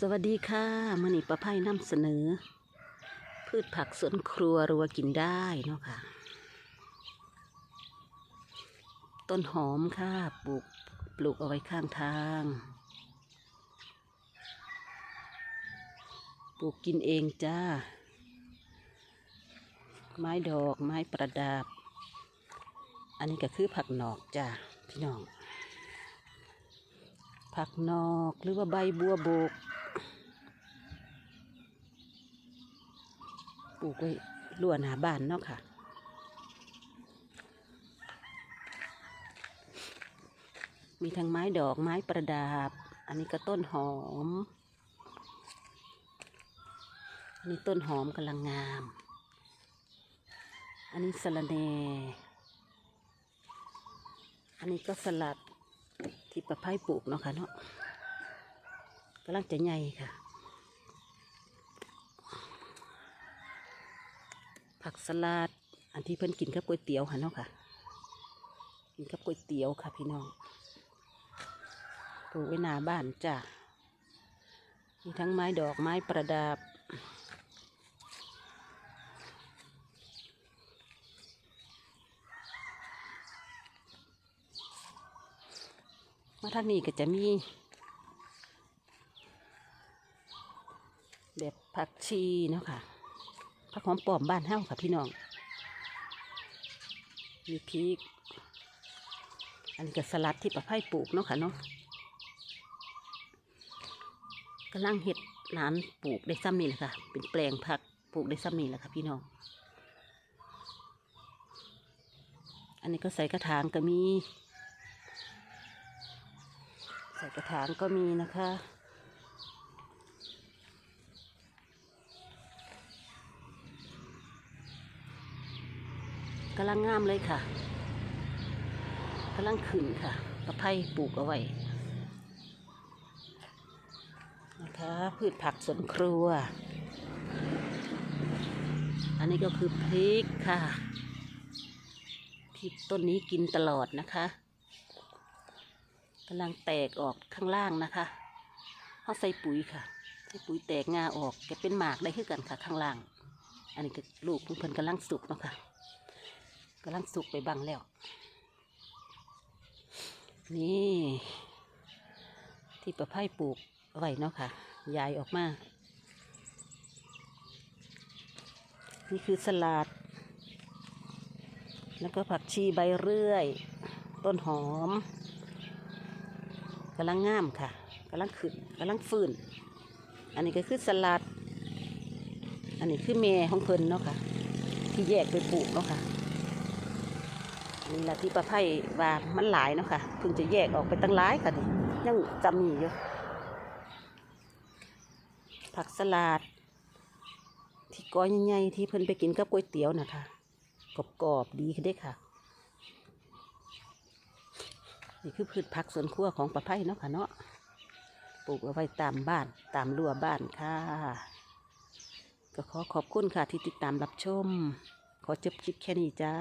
สวัสดีค่ะมือนี้ประไพนำเสนอ พืชผักสวนครัวรัวกินได้เนาะค่ะ ต้นหอมค่ะปลูกปลูกเอาไว้ข้างทาง ปลูกกินเองจ้า ไม้ดอกไม้ประดับ อันนี้ก็คือผักหนอกจ้าพี่น้องผักนอกหรือว่าใบบัวบก ปลูกไว้ลั่วหาบ้านเนาะค่ะมีทั้งไม้ดอกไม้ประดับ อันนี้ก็ต้นหอม อันนี้ต้นหอมกำลังงาม อันนี้สะระแหน่อันนี้ก็สลัดที่ประไพ่ปลูกเนาะค่ะเนาะกำลังจะใหญ่ค่ะ ผักสลัด อันที่เพิ่นกินกับก๋วยเตี๋ยวค่ะเนาะค่ะ กินกับก๋วยเตี๋ยวค่ะ พี่น้องปลูกไว้หน้าบ้านจ้ะ มีทั้งไม้ดอกไม้ประดับ มาทางนี้ก็จะมี แบบผักชีเนาะค่ะ ผักหอมปลอมบ้านเฮ้าค่ะพี่น้อง มีพริก อันนี้ก็สลัดที่ประไพ่ปลูกเนาะค่ะเนาะกำลังเห็ดหลานปลูกได้ซ้ำนี่แหละค่ะ เป็นแปลงผักปลูกได้ซ้ำนี่แหละค่ะพี่น้อง อันนี้ก็ใส่กระถางก็มี ใส่กระถางก็มีนะคะ กำลังงามเลยค่ะกำลังขึ้นค่ะตะไคร้ปลูกเอาไว้นะคะพืชผักสวนครัว อันนี้ก็คือพริกค่ะพริกต้นนี้กินตลอดนะคะกำลังแตกออกข้างล่างนะคะเขาใส่ปุ๋ยค่ะ ใส่ปุ๋ยแตกงาออกแกเป็นหมากได้ขึ้นกันค่ะข้างล่าง อันนี้ก็ลูกเพิ่นกำลังสุกเนาะค่ะ กำลังสุกไปบังแล้ว นี่ ที่ประไพ่ปลูกอาไว้เนาะค่ะยายออกมา นี่คือสลัด แล้วก็ผักชีใบเรื่อย ต้นหอมกำลังงามค่ะกำลังขึ้นกำลังฟื้น อันนี้ก็คือสลัด อันนี้คือเมของเพิ่นเนาะค่ะ ที่แยกไปปลูกเนาะค่ะ นี่แหละที่ประไพ่ว่ามันหลายเนาะค่ะเพิ่งจะแยกออกไปตั้งหลายค่ะนี่ยังจำมีอยู่ผักสลัดที่ก้อยใหญ่ๆที่เพิ่นไปกินกับก๋วยเตี๋ยวนะคะกรอบๆดีค่ะเด้ค่ะ นี่คือพืชผักสวนครัวของประไพเนาะค่ะเนาะปลูกเอาไว้ตามบ้านตามรั้วบ้านค่ะ ก็ขอขอบคุณค่ะที่ติดตามรับชม ขอจบคลิปแค่นี้จ้า